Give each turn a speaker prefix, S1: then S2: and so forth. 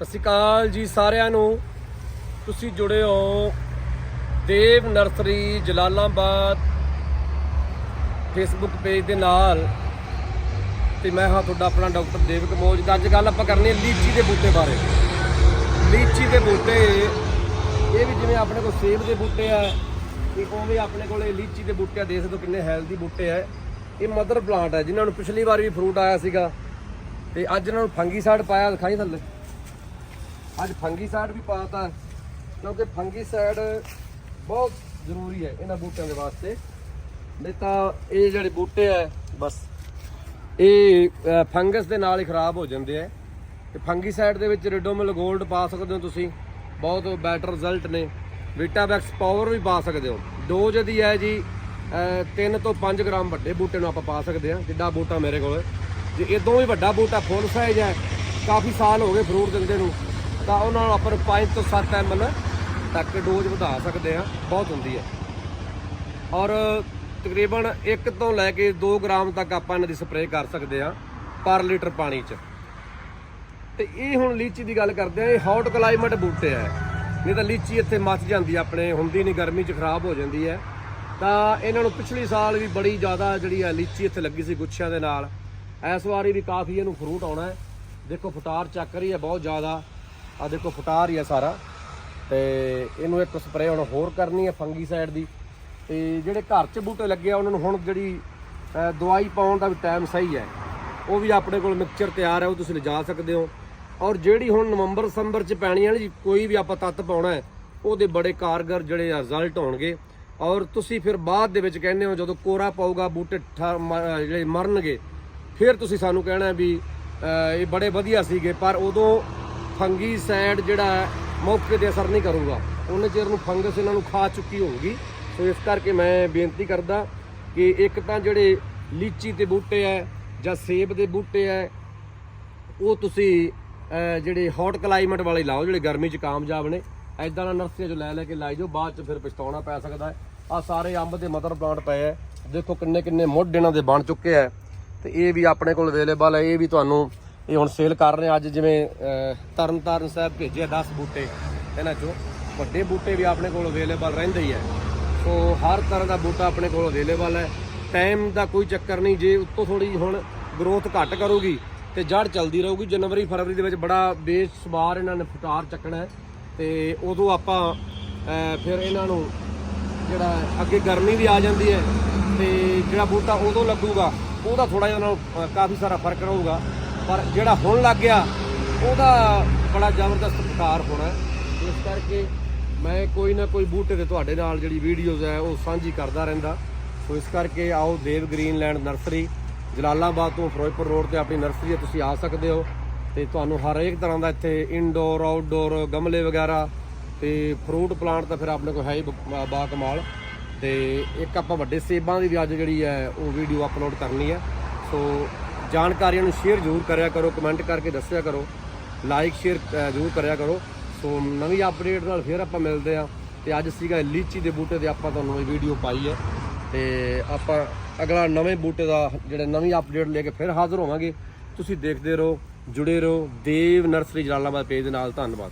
S1: ਸਤਿ ਸ਼੍ਰੀ ਅਕਾਲ ਜੀ ਸਾਰਿਆਂ ਨੂੰ। ਤੁਸੀਂ ਜੁੜੇ ਹੋ Dev nursery, Jalalabad facebook page ਦੇ ਨਾਲ। ਤੇ ਮੈਂ ਹਾਂ ਤੁਹਾਡਾ ਆਪਣਾ ਡਾਕਟਰ ਦੇਵ ਕਮੋਜ। ਅੱਜ ਗੱਲ ਆਪਾਂ ਕਰਨੀ ਹੈ ਲੀਚੀ ਦੇ ਬੂਟੇ ਬਾਰੇ। ਲੀਚੀ ਦੇ ਬੂਟੇ, ਇਹ ਵੀ ਜਿਵੇਂ ਆਪਣੇ ਕੋਲ ਸੇਬ ਦੇ ਬੂਟੇ ਆ, ਇਹ ਉਵੇਂ ਆਪਣੇ ਕੋਲੇ ਲੀਚੀ ਦੇ ਬੂਟੇ ਆ। ਦੇਖ ਸਕਦੇ ਹੋ ਕਿੰਨੇ ਹੈਲਦੀ ਬੂਟੇ ਆ। ਇਹ ਮਦਰ ਪਲਾਂਟ ਹੈ ਜਿਨ੍ਹਾਂ ਨੂੰ ਪਿਛਲੀ ਵਾਰ ਵੀ ਫਰੂਟ ਆਇਆ ਸੀਗਾ। ਤੇ ਅੱਜ ਇਹਨਾਂ ਨੂੰ ਫੰਗੀਸਾਈਡ ਪਾਇਆ, ਦਿਖਾਈ ਥੱਲੇ। ਅੱਜ ਫੰਗੀਸਾਈਡ ਵੀ ਪਾਤਾ, ਕਿਉਂਕਿ ਫੰਗੀਸਾਈਡ ਬਹੁਤ ਜ਼ਰੂਰੀ ਹੈ ਇਹਨਾਂ ਬੂਟਿਆਂ ਦੇ ਵਾਸਤੇ। ਨਹੀਂ ਤਾਂ ਇਹ ਜਿਹੜੇ ਬੂਟੇ ਆ, ਬਸ, ਇਹ ਫੰਗਸ ਦੇ ਨਾਲ ਹੀ ਖਰਾਬ ਹੋ ਜਾਂਦੇ ਆ। ਤੇ ਫੰਗੀਸਾਈਡ ਦੇ ਵਿੱਚ ਰਿਡੋਮਿਲ 골ਡ ਪਾ ਸਕਦੇ ਹੋ ਤੁਸੀਂ, ਬਹੁਤ ਬੈਟਰ ਰਿਜ਼ਲਟ ਨੇ। ਵਿਟਾਵੈਕਸ ਪਾਵਰ ਵੀ ਪਾ ਸਕਦੇ ਹੋ। ਡੋਜ਼ ਦੀ ਹੈ ਜੀ 3 ਤੋਂ 5 ਗ੍ਰਾਮ ਵੱਡੇ ਬੂਟੇ ਨੂੰ ਆਪਾਂ ਪਾ ਸਕਦੇ ਹਾਂ, ਜਿੱਡਾ ਬੂਟਾ ਮੇਰੇ ਕੋਲ। ਜੇ ਇਦੋਂ ਵੀ ਵੱਡਾ ਬੂਟਾ ਫੁੱਲ ਸਾਈਜ਼ ਹੈ, ਕਾਫੀ ਸਾਲ ਹੋ ਗਏ ਫਰੂਟ ਦਿੰਦੇ ਨੂੰ। ਤਾਂ ਉਹਨਾਂ ਨੂੰ ਆਪਾਂ ਨੂੰ 5 ਤੋਂ 7 ml ਤੱਕ ਡੋਜ਼ ਵਧਾ ਸਕਦੇ ਹਾਂ, ਬਹੁਤ ਹੁੰਦੀ ਹੈ। ਔਰ ਤਕਰੀਬਨ 1 ਤੋਂ ਲੈ ਕੇ 2 ਗ੍ਰਾਮ ਤੱਕ ਆਪਾਂ ਇਹਨਾਂ ਦੀ ਸਪਰੇਅ ਕਰ ਸਕਦੇ ਹਾਂ ਪਰ ਲੀਟਰ ਪਾਣੀ 'ਚ। ਤੇ ਇਹ ਹੁਣ ਲੀਚੀ ਦੀ ਗੱਲ ਕਰਦੇ ਆ ਇਹ ਹੌਟ ਕਲਾਈਮੇਟ ਬੂਟੇ ਆ। ਨਹੀਂ ਤਾਂ ਲੀਚੀ ਇੱਥੇ ਮੱਚ ਜਾਂਦੀ ਆਪਣੇ, ਹੁੰਦੀ ਨਹੀਂ, ਗਰਮੀ 'ਚ ਖਰਾਬ ਹੋ ਜਾਂਦੀ ਹੈ। ਤਾਂ ਇਹਨਾਂ ਨੂੰ ਪਿਛਲੇ ਸਾਲ ਵੀ ਬੜੀ ਜ਼ਿਆਦਾ ਜਿਹੜੀ ਆ ਲੀਚੀ ਇੱਥੇ ਲੱਗੀ ਸੀ ਗੁੱਛਿਆਂ ਦੇ ਨਾਲ। ਇਸ ਵਾਰੀ ਵੀ ਕਾਫੀ ਇਹਨੂੰ ਫਰੂਟ ਆਉਣਾ ਹੈ। ਦੇਖੋ ਫਟਾਰ ਚੱਕ ਰਹੀ ਹੈ ਬਹੁਤ ਜ਼ਿਆਦਾ। ਆ ਦੇਖੋ ਫਟਾਰ ਹੀ ਆ ਸਾਰਾ। ਤੇ ਇਹਨੂੰ ਇੱਕ ਸਪਰੇਅ ਹੁਣ ਹੋਰ ਕਰਨੀ ਹੈ ਫੰਗੀਸਾਈਡ ਦੀ। ਤੇ ਜਿਹੜੇ ਘਰ 'ਚ ਬੂਟੇ ਲੱਗੇ ਆ, ਉਹਨਾਂ ਨੂੰ ਹੁਣ ਜਿਹੜੀ ਦਵਾਈ ਪਾਉਣ ਦਾ ਵੀ ਟਾਈਮ ਸਹੀ ਹੈ ਉਹ ਵੀ ਆਪਣੇ ਕੋਲ ਮਿਕਸਚਰ ਤਿਆਰ ਹੈ ਉਹ ਤੁਸੀਂ ਲਿਜਾ ਸਕਦੇ ਹੋ। ਔਰ ਜਿਹੜੀ ਹੁਣ ਨਵੰਬਰ ਦਸੰਬਰ 'ਚ ਪੈਣੀ ਹੈ ਨਾ ਜੀ, ਕੋਈ ਵੀ ਆਪਾਂ ਤੱਤ ਪਾਉਣਾ ਹੈ, ਉਹਦੇ ਬੜੇ ਕਾਰਗਰ ਜਿਹੜੇ ਰਿਜ਼ਲਟ ਹੋਣਗੇ। ਔਰ ਤੁਸੀਂ ਫਿਰ ਬਾਅਦ ਦੇ ਵਿੱਚ ਕਹਿੰਦੇ ਹੋ, ਜਦੋਂ ਕੋਰਾ ਪਾਊਗਾ, ਬੂਟੇ ਠਾ- ਮ- ਜਿਹੜੇ ਮਰਨਗੇ, ਫਿਰ ਤੁਸੀਂ ਸਾਨੂੰ ਕਹਿਣਾ ਵੀ ਇਹ ਬੜੇ ਵਧੀਆ ਸੀਗੇ। ਪਰ ਉਦੋਂ ਫੰਗੀ ਸਾਈਡ ਜਿਹੜਾ ਮੌਕੇ ਤੇ ਅਸਰ ਨਹੀਂ ਕਰੂਗਾ। ਉਹਨੇ ਚਿਰ ਨੂੰ ਫੰਗਸ ਇਹਨਾਂ ਨੂੰ ਖਾ ਚੁੱਕੀ ਹੋਊਗੀ। ਸੋ ਇਸ ਕਰਕੇ ਮੈਂ ਬੇਨਤੀ ਕਰਦਾ ਕਿ ਇੱਕ ਤਾਂ ਜਿਹੜੇ ਲੀਚੀ ਦੇ ਬੂਟੇ ਐ ਜਾਂ ਸੇਬ ਦੇ ਬੂਟੇ ਐ ਉਹ ਤੁਸੀਂ ਜਿਹੜੇ ਹੌਟ ਕਲਾਈਮੇਟ ਵਾਲੇ ਲਾਓ, ਜਿਹੜੇ ਗਰਮੀ 'ਚ ਕਾਮਯਾਬ ਨੇ। ਐਦਾਂ ਦਾ ਨਰਸਰੀਆਂ 'ਚ ਲੈ ਲੈ ਕੇ ਲਾਈ ਜਾਓ, ਬਾਅਦ 'ਚ ਫਿਰ ਪਛਤਾਉਣਾ ਪੈ ਸਕਦਾ ਹੈ। ਆ ਸਾਰੇ ਅੰਬ ਦੇ ਮਦਰ ਪਲਾਂਟ ਪਏ ਐ ਦੇਖੋ ਕਿੰਨੇ ਕਿੰਨੇ ਮੁੱਢ ਇਹਨਾਂ ਦੇ ਬਣ ਚੁੱਕੇ ਐ ਤੇ ਇਹ ਵੀ ਆਪਣੇ ਕੋਲ ਅਵੇਲੇਬਲ ਹੈ, ਇਹ ਵੀ ਤੁਹਾਨੂੰ ਇਹ ਹੁਣ ਸੇਲ ਕਰ ਰਹੇ ਹਾਂ। ਅੱਜ ਜਿਵੇਂ ਅਹ, ਤਰਨ ਤਾਰਨ ਸਾਹਿਬ ਭੇਜਿਆ 10 ਬੂਟੇ ਇਹਨਾਂ 'ਚੋਂ। ਵੱਡੇ ਬੂਟੇ ਵੀ ਆਪਣੇ ਕੋਲ ਅਵੇਲੇਬਲ ਰਹਿੰਦੇ ਹੀ ਹੈ ਸੋ ਹਰ ਤਰ੍ਹਾਂ ਦਾ ਬੂਟਾ ਆਪਣੇ ਕੋਲ ਅਵੇਲੇਬਲ ਹੈ। ਟਾਈਮ ਦਾ ਕੋਈ ਚੱਕਰ ਨਹੀਂ ਜੇ ਉੱਤੋਂ ਥੋੜੀ ਹੁਣ ਗਰੋਥ ਘੱਟ ਕਰੂਗੀ ਤੇ ਜੜ ਚੱਲਦੀ ਰਹੂਗੀ। ਜਨਵਰੀ ਫਰਵਰੀ ਦੇ ਵਿੱਚ ਬੜਾ ਬੇਸ਼ੁਮਾਰ ਇਹਨਾਂ ਨੇ ਫਟਾਰ ਚੱਕਣਾ ਹੈ। ਤੇ ਉਦੋਂ ਆਪਾਂ ਫਿਰ ਇਹਨਾਂ ਨੂੰ ਜਿਹੜਾ ਅੱਗੇ ਗਰਮੀ ਵੀ ਆ ਜਾਂਦੀ ਹੈ ਤੇ ਜਿਹੜਾ ਬੂਟਾ ਉਦੋਂ ਲੱਗੂਗਾ ਉਹਦਾ ਥੋੜਾ ਜਿਹਾ ਨਾਲ ਅਹ, ਕਾਫੀ ਸਾਰਾ ਫ਼ਰਕ ਰਹੂਗਾ। ਪਰ ਜਿਹੜਾ ਹੁਣ ਲੱਗ ਗਿਆ ਉਹਦਾ ਬੜਾ ਜ਼ਬਰਦਸਤ ਫਟਾਰ ਹੋਣਾ ਇਸ ਕਰਕੇ ਮੈਂ ਕੋਈ ਨਾ ਕੋਈ ਬੂਟੇ ਤੇ ਤੁਹਾਡੇ ਨਾਲ ਜਿਹੜੀ ਵੀਡੀਓਜ਼ ਹੈ ਉਹ ਸਾਂਝੀ ਕਰਦਾ ਰਹਿੰਦਾ। ਸੋ ਇਸ ਕਰਕੇ ਆਓ ਦੇਵ ਗ੍ਰੀਨਲੈਂਡ ਨਰਸਰੀ ਜਲਾਲਾਬਾਦ ਤੋਂ ਫਿਰੋਜ਼ਪੁਰ ਰੋਡ ਤੇ ਆਪਣੀ ਨਰਸਰੀ ਹੈ ਤੁਸੀਂ ਆ ਸਕਦੇ ਹੋ। ਤੇ ਤੁਹਾਨੂੰ ਹਰ ਇੱਕ ਤਰ੍ਹਾਂ ਦਾ ਇੱਥੇ ਇਨਡੋਰ ਆਊਟਡੋਰ ਗਮਲੇ ਵਗੈਰਾ ਤੇ ਫਰੂਟ ਪਲਾਂਟ ਤਾਂ ਫਿਰ ਆਪਣੇ ਕੋਲ ਹੈ ਹੀ ਬ- ਬਾ ਕਮਾਲ ਤੇ ਇੱਕ ਆਪਾਂ ਵੱਡੇ ਸੇਬਾਂ ਦੀ ਵੀ ਅੱਜ ਜਿਹੜੀ ਹੈ ਉਹ ਵੀਡੀਓ ਅਪਲੋਡ ਕਰਨੀ ਹੈ। ਸੋ ਜਾਣਕਾਰੀਆਂ ਨੂੰ ਸ਼ੇਅਰ ਜ਼ਰੂਰ ਕਰਿਆ ਕਰੋ ਕਮੈਂਟ ਕਰਕੇ ਦੱਸਿਆ ਕਰੋ ਲਾਈਕ ਸ਼ੇਅਰ ਜ਼ਰੂਰ ਕਰਿਆ ਕਰੋ। ਸੋ ਨਵੀਂ ਅਪਡੇਟ ਨਾਲ ਫਿਰ ਆਪਾਂ ਮਿਲਦੇ ਆ ਤੇ ਅੱਜ ਸੀਗਾ ਲੀਚੀ ਦੇ ਬੂਟੇ ਦੇ ਆਪਾਂ ਤੁਹਾਨੂੰ ਇਹ ਵੀਡੀਓ ਪਾਈ ਹੈ। ਤੇ ਆਪਾਂ ਅਗਲਾ ਨਵੇਂ ਬੂਟੇ ਦਾ ਜਿਹੜਾ ਨਵੀਂ ਅਪਡੇਟ ਲੈ ਕੇ ਫਿਰ ਹਾਜ਼ਰ ਹੋਵਾਂਗੇ। ਤੁਸੀਂ ਦੇਖਦੇ ਰਹੋ, ਜੁੜੇ ਰਹੋ। ਦੇਵ ਨਰਸਰੀ ਜਲਾਲਾਬਾਦ ਪੇਜ ਦੇ ਨਾਲ। ਧੰਨਵਾਦ।